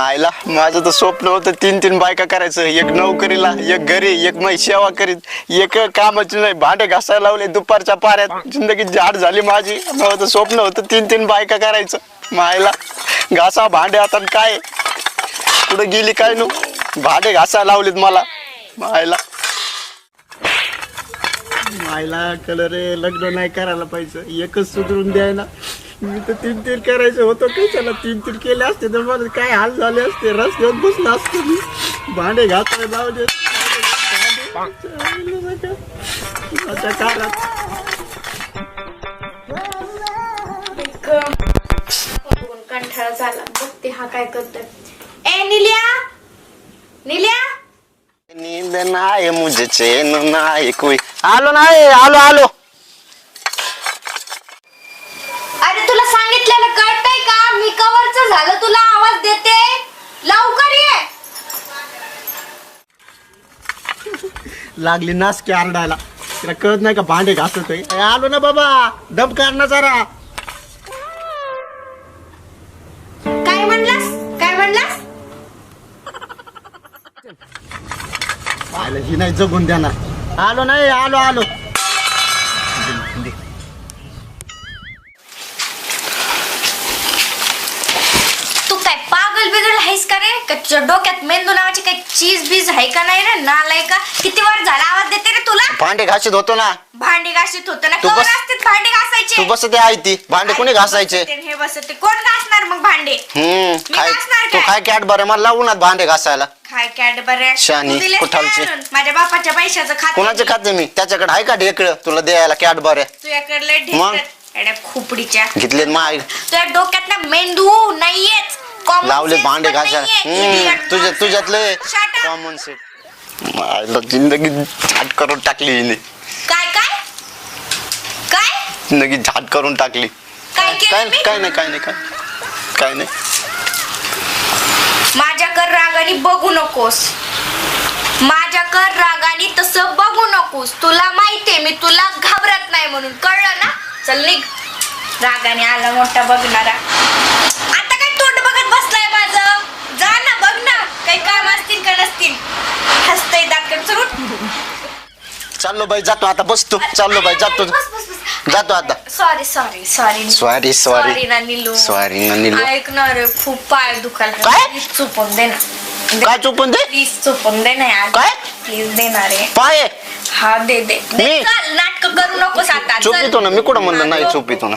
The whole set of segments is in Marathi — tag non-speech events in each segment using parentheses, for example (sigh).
मायला माझं तर स्वप्न होतं तीन तीन बायका करायचं. एक नोकरीला एक घरी एक मै सेवा करीत. एक कामाची नाही भांडे घासायला लावले दुपारच्या पाऱ्यात. जिंदगी झाड झाली माझी. माझं स्वप्न होतं तीन तीन बायका करायचं. मायला घासा भांडे आता काय? कुठं गेली काय नु? भांडे घासायला लावलेत मला. मायला मायला कलर लग्न नाही करायला पाहिजे. एकच सुधरून द्यायला. मी तर तीन तीन करायचं होतं. काही त्याला तीन तीन केले असते तर मला काय हाल झाले असते? रस्त्यावर बसला असतो मी. भांडे घासायला लावले. कंठाळा झाला. बघते हा काय करतोय. ए निल्या! निल्या! नींद नाही मुझे चैन नाही कोई. आलो नाही आलो आलो अरे तुला सांगितलेलं कळतंय का मी कवरच झालं तुला आवाज देते लवकर ये लागली नासकी आरडायला. तिला कळत नाही का भांडे घासतोय. ए, आलो ना बाबा. दम कर ना जरा. काय म्हणलास? काय म्हणलास? पाहिलं ही नाही जगून देणार. आलो नाही आलो आलो. डोक्यात मेंदू नावाची काही चीज बीज आहे का नाही रे? नालाय का? किती वर झाला आवाज देते रे तुला? भांडे घासीत होतो ना. भांडी घासीत होत ना? तू कोण बस- असते भांडी तू घासायचे? बस ते आहे ती. भांडे कोणी घासायचे? हे बसते. कोण घासणार मग भांडे? हम्म मी काय घासणार तू काय? काय कॅट बरं मला लावून भांडे घासायला. काय कुठालची. माझ्या बापाच्या पैशाचं खाते कोणाचे खाते मी? त्याच्याकडे आहे का ढेकळ? तुला द्यायला कॅट बरे. तुझ्याकडले मग? ढेकर एड्या खोपडीच्या. घेतलेत माय. तुझ्या डोक्यात ना मेंदू नाहीयेच. लावले भांडे Idiot तुझ्या. तुझ्यातले. कॉमन सेट जिंदगी झाट करून टाकली हिने. काय काय? काय? जिंदगी झाट करून टाकली. काय काय नाही काय नाही काय काय नाही. माझ्याकर रागाने बघू नकोस. माझ्याकर रागाने तसं बघू नकोस. तुला माहितीये मी तुला घाबरत नाही म्हणून. कळलं ना? चल निघ. रागाने आला मोठा बघणारा आता काय तोंड बघत बसलाय माझं जा ना बघ ना काही काम असतील का नसतील हसतय दाखल चल चाललो बाई जातो आता बसतो. चाललो बाई जातो. जातो आता. Sorry sorry sorry sorry. Sorry ना निलू Sorry ना निलू. ऐक ना रे खूप पाय दुखायला काय? प्लीज चुपून दे ना. काय चुपून दे? प्लीज चुपून दे ना यार. काय? प्लीज देणार रे पाय. हा दे दे. मी? नाटक करू नकोस आता. चल. चुपितो ना मी कुठं म्हणलं? नाही चुपितो ना.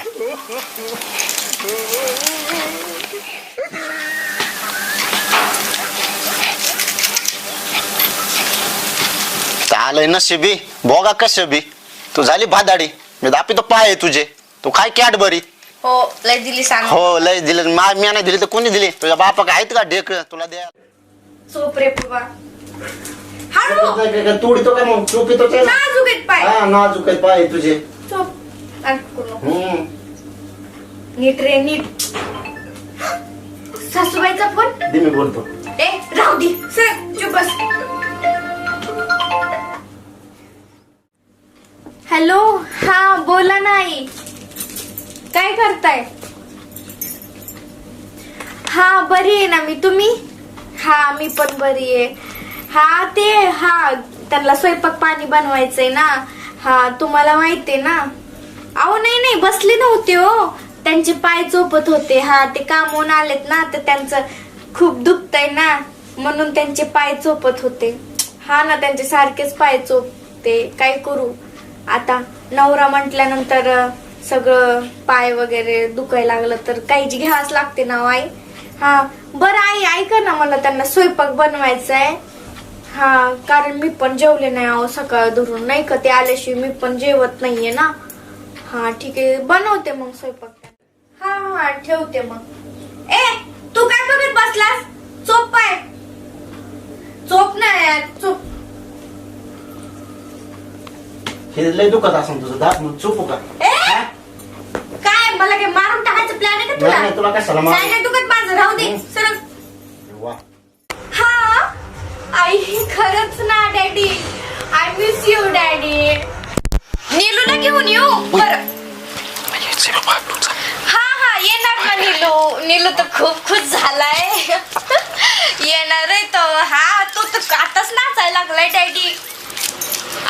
आलंय नशिबी बोगा कशबी. तू झाली भादाडी. मी दापी तो पाय आहे तुझे. तू काय कॅट बरी हो लय दिली सांग. हो लय दिलं. मा मी नाही दिली तर कोणी दिली? तुझ्या बापा काय आहेत का ढेकळ? तुला द्या. सोप रे बाबा हळू तोडतो का मग? चुपितो नाजूक आहेत पाय. नाजूक आहे पाय तुझे. चोप. नाटक करू नको. हम्म. नीट रे नीट. सासूबाईचा फोन? दे मी बोलतो. ए राहू दे. सर चुप बस. हॅलो? हा बोला नाही. काय करताय? हा बरी आहे ना मी. तुम्ही? हा मी पण बरी आहे. हा ते हा त्यांना स्वयंपाक पाणी बनवायचंय ना. हा तुम्हाला माहितीये ना? अहो नाही नाही बसले नव्हते हो. त्यांचे पाय चोपत होते. हा ते कामून आलेत ना तर त्यांचं खूप दुखतंय ना. म्हणून त्यांचे पाय चोपत होते. हा ना त्यांचे सारखेच पाय चोपते काय करू? आता नवरा म्हटल्यानंतर सगळं पाय वगैरे दुखायला लागलं तर काहीच घ्यावाच लागते ना आई. हा बरं आई ऐका ना मला त्यांना स्वयंपाक बनवायचा आहे हा कारण मी पण जेवले नाही अहो सकाळ धरून. नाही का ते आल्याशिवाय मी पण जेवत नाहीये ना. हा ठीक आहे बनवते मग स्वयंपाक. हा हा ठेवते मग. ए तू काय बघत बसलास? चोप पाय. चोप नाही यार चोप. हे लय दुखत असं तुझं. दात मग चुपू का? ए! हा? काय? मला काय मारून टाकायचं प्लॅन आहे का नाही, नाही, तुला तुला कशाला मारू? नाही नाही दुखत माझं. राहू दे. सरळ. वा. हा? आई खरंच ना daddy. I miss you daddy. नीलूला घेऊन येऊ. बरं. हा हा येणार ना नीलू नीलू. नीलू तर खूप खुश झालाय. (laughs) येणार आहे तो. हा तो तर आताच नाचायला लागलाय डॅडी.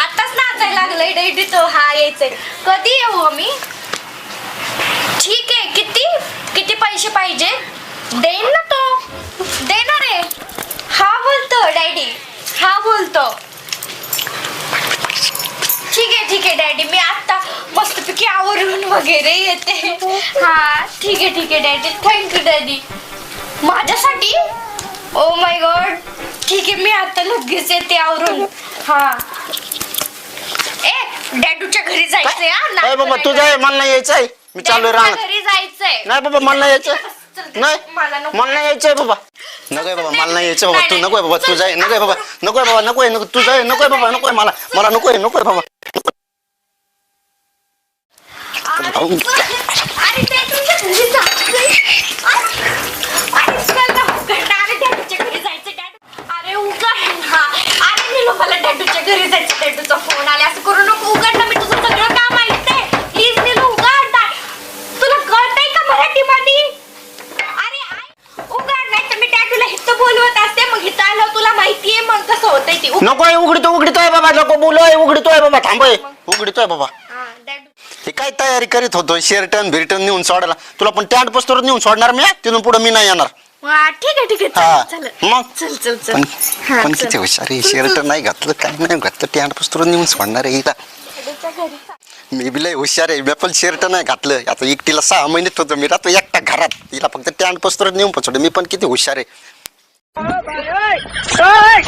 आताच नाचायला लागलाय डॅडी तो हा यायचंय. कधी येऊ आम्ही? ठीक आहे किती? किती पैसे पाहिजे? देईन ना तो. देणार आहे. हा बोलतो डॅडी. हा बोलतो. ठीक आहे ठीक आहे डॅडी. मी आता मस्तपैकी आवरून वगैरे येते. हा ठीक आहे ठीक आहे डॅडी. Thank you daddy. माझ्यासाठी? ओ माय गॉड ठीक आहे मी आता लगेच येते आवरून. हा. डॅडूच्या घरी जायचंय हा बाबा नाही तुझं आहे मला नाही यायचंय मी चालू डॅडूच्या राहणार घरी जायचंय नाही बाबा मला नाही यायचं नाही मला नको. मला नाही यायचंय बाबा नकोय बाबा मला नाही यायचं बाबा तू. नकोय बाबा तुझं आहे नकोय बाबा. नकोय बाबा नकोय नको तुझं आहे नकोय बाबा नकोय मला मला नकोय नकोय बाबा अरे अरे ते तुमच्या घरी जायचंय. अरे अरे चल ना, उघड ना. अरे डॅडूच्या घरी जायचं डॅडू अरे उघड ना अरे नीलू मला डॅडूच्या घरी जायचं डॅडूचा फोन आले असं करू नको उघड ना मी तुझं सगळं काम ऐकते प्लीज नीलू उघड ना. तुला कळतंय का मराठीमध्ये? अरे आई, उघड नाही तर मी डॅडूला हिथं बोलवत असते मग हिथं आलं तुला माहितीये मग कसं होतंय ते. उघड. नकोय उघडतो उघडतोय बाबा नको बोलोय उघडतोय बाबा थांबय उघडतोय बाबा. हा, डॅडू. हे काय तयारी करीत होतो शेरटन भिरटन नेऊन सोडायला? तुला पण टॅन्ट पस्तोर नेऊन सोडणार मी? तिथून पुढे मी नाही येणार. वा, ठीक आहे ठीक आहे. हा. चल. चल मग? चल चल चल. पण हा, पण चल. किती हुशार आहे शर्ट नाही घातलं काय नाही घातलं टॅन्ट पस्तोर नेऊन सोडणार आहे हिला घरी. मी बी लय हुशार आहे मी पण शर्ट नाही घातलं. आता एकटीला सहा महिन्यात होतो मी राहतो एकटा घरात. तिला फक्त टॅन्ट पस्तोर नेऊन पचवलं मी पण किती हुशार आहे ओय, तिकडं कुठं?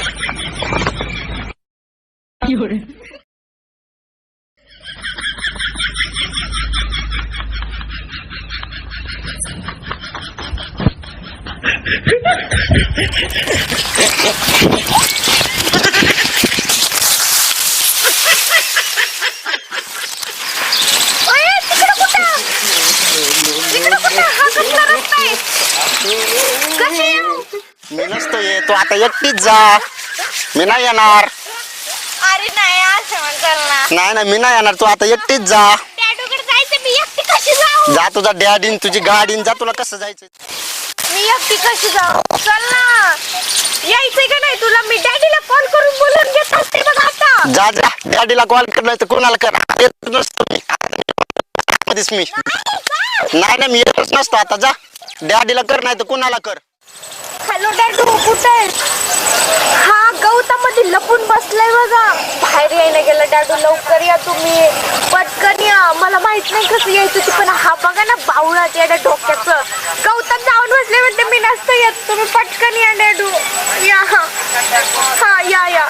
तिकडं कुठं? हा कसला रस्ता आहे? कशी येऊ? मी नसतो ये तू आता एकटीच जा मी नाही येणार अरे नाही असं म्हणताल ना नाही नाही मी नाही येणार तू आता एकटीच जा जायचं मी एकटी कशी जाऊ? जा तुझा डॅडीन तुझी गाडीन जा तुला कसं जायचं मी एकटी कशी जाऊ? चल ना. यायचंय का नाही तुला? मी डॅडीला कॉल करून बोलून घेत असते बघ आता. जा जा. डॅडीला कॉल करलाय तर कोणाला कर? येत नसतो मी. मध्येच मी. नाही नाही मी येतच नसतो. आता जा. डॅडीला कर नाही तर कोणाला कर? हॅलो डॅडू कुठे आहे हा गवतामध्ये लपून बसलाय बघा. बाहेर यायला गेलं डॅडू. लवकर या तुम्ही. पटकन या. मला माहीत नाही कसं यायचं ते पण हा बघा ना बावळात या डोक्याचं. गवतात नसतं येत. तुम्ही पटकन या डॅडू. या. हा हा या या.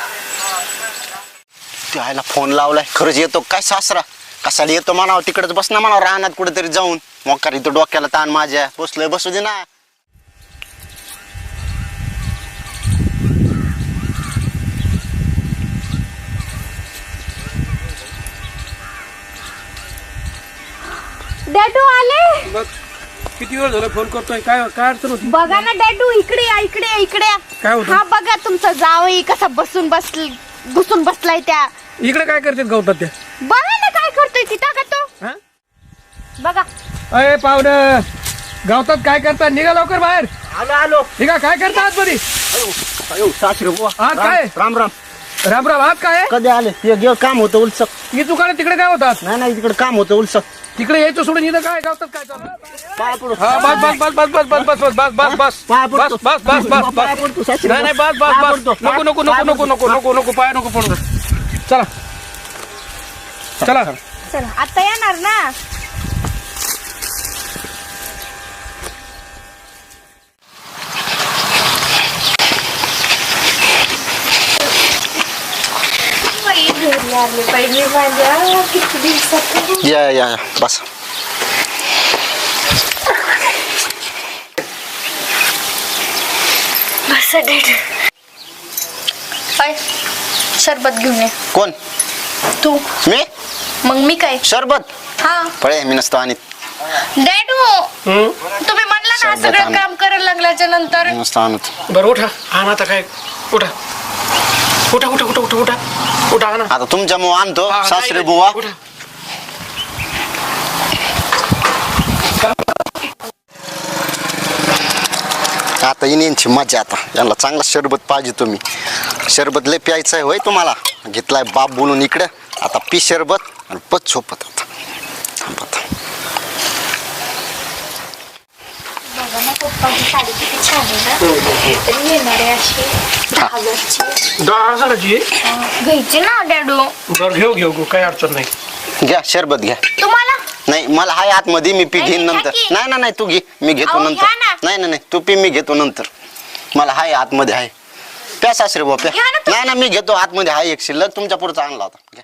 त्याला फोन लावलाय. खरंच येतो काय सासरा? कशाला येतो म्हणावं? तिकडेच बस ना म्हणावं. रानात कुठेतरी जाऊन. मोकार इथं डोक्याला ताण माझ्या. बसलोय बसू दे ना. डॅडू आले? किती वेळ झाला फोन करतोय? काय काय अडचण होती? बघा ना डॅडू इकडे या इकडे या इकडे या. काय होतं? हा बघा तुमचा जावई कसा बसून बसल घुसून बसलाय त्या. इकडे काय करतात गवतात त्या? बघा ना काय करतोय तिथं का तो? हा? बघा. अय पाहुणं गावतात काय करतात? निघा लवकर बाहेर. आलो आलो. निघा काय करता आतमध्ये? सासरे बुवा. आज काय? राम राम. राम राम आज काय? आहे? कधी आले? ते गे काम होतं उलसक ही दुकान तिकडे काय होतात नाही नाही तिकडे काम होतं उलसक तिकडे यायचं सोडून इथं काय गावतात काय चालू हा बस बस बस बस बस बस बस बस बस बस पाया बस पडतो. बस बस बस पाया बस सासरी. नाही नाही बस बस पाया बस पडतो. नको नको पाया नको नको पडतो. नको नको नको पाय नको पडू चला चला चला आता येणार ना बाई, घरी आले पाहिजे माझ्या किती दिवसात या या या, बस. बस डेट सरबत घेऊन ये. कोण? तू. मी? मग मी काय? सरबत हा. पळे मी नसतो आणि डॅडू तुम्ही म्हणला ना सरबत सगळं आण. काम करायला लागल्याच्या नंतर. मी नसतो आणत. बरं उठा. हा आता काय? उठा. उठा उठा उठा उठा उठा. उठा ना. आता तुमच्या मुळे आणतो हा, सासरे नाही, बुवा. उठा. आता यांची मजा आता. यांना चांगला शरबत पाहिजे तुम्ही. शरबत लय प्यायचं आहे होय तुम्हाला. घेतलाय बाप बोलून इकडं. आता पी शरबत आणि पच झोपत आता. थांब आता बघा ना पप्पाची साडी किती छान आहे ना? तर येणार आहे अशी दहा हजारची दहा हजाराची घ्यायची ना डॅडू बरं घेऊ घेऊ घेऊ काही अडचण नाही घ्या शरबत घ्या. तुम्हाला नाही मला हाय आतमध्ये मी पी नाही, घेईन नंतर. की. नाही ना नाही तू घे. मी घेतो अहो, नंतर. घ्या ना. नाही नाही नाही तू पी मी घेतो नंतर. मला हाय आतमध्ये आहे प्या सासरे बुवा प्या घ्या ना तू. नाही ना मी घेतो आतमध्ये हाय एक शिल्लक. तुमच्या पुढचा आणला होता. घ्या.